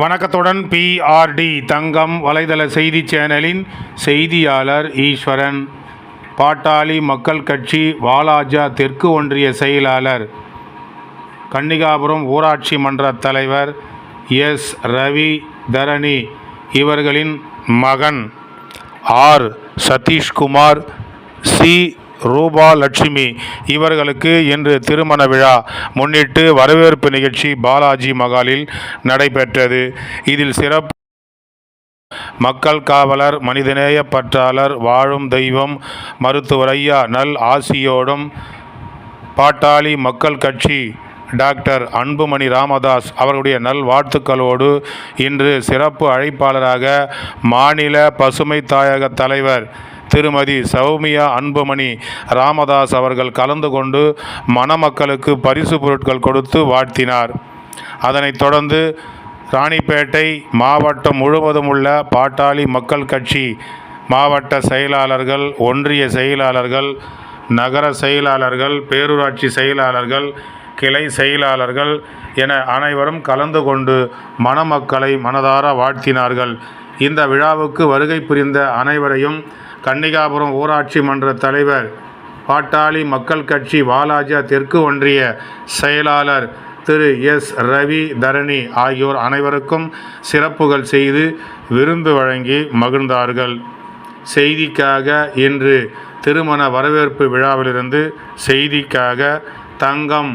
வணக்கத்துடன் பிஆர்டி தங்கம் வலைதள செய்தி சேனலின் செய்தியாளர் ஈஸ்வரன் பாட்டாளி மக்கள் கட்சி வாலாஜா தெற்கு ஒன்றிய செயலாளர் கன்னிகாபுரம் ஊராட்சி மன்ற தலைவர் எஸ். ரவி தரணி இவர்களின் மகன் ஆர். சதீஷ்குமார் சி. ரூபா லட்சுமி இவர்களுக்கு இன்று திருமண விழா. முன்னிட்டு வரவேற்பு நிகழ்ச்சி பாலாஜி மகாலில் நடைபெற்றது. இதில் சிறப்பு மக்கள் காவலர் மனிதநேய பற்றாளர் வாழும் தெய்வம் மருத்துவர் ஐயா நல் ஆசியோடும் பாட்டாளி மக்கள் கட்சி டாக்டர் அன்புமணி ராமதாஸ் அவருடைய நல்வாழ்த்துக்களோடு இன்று சிறப்பு அழைப்பாளராக மாநில பசுமை தாயக தலைவர் திருமதி சௌமியா அன்புமணி ராமதாஸ் அவர்கள் கலந்து கொண்டு மணமக்களுக்கு பரிசு பொருட்கள் கொடுத்து வாழ்த்தினார். அதனைத் தொடர்ந்து ராணிப்பேட்டை மாவட்டம் முழுவதும் உள்ள பாட்டாளி மக்கள் கட்சி மாவட்ட செயலாளர்கள் ஒன்றிய செயலாளர்கள் நகர செயலாளர்கள் பேரூராட்சி செயலாளர்கள் கிளை செயலாளர்கள் என அனைவரும் கலந்து கொண்டு மணமக்களை மனதார வாழ்த்தினார்கள். இந்த விழாவுக்கு வருகை புரிந்த அனைவரையும் கன்னிகாபுரம் ஊராட்சி மன்ற தலைவர் பாட்டாளி மக்கள் கட்சி வாலாஜா தெற்கு ஒன்றிய செயலாளர் திரு எஸ் ரவி தரணி ஆகியோர் அனைவருக்கும் சிறப்புகள் செய்து விருந்து வழங்கி மகிழ்ந்தார்கள். செய்திக்காக இன்று திருமண வரவேற்பு விழாவிலிருந்து செய்திக்காக தங்கம்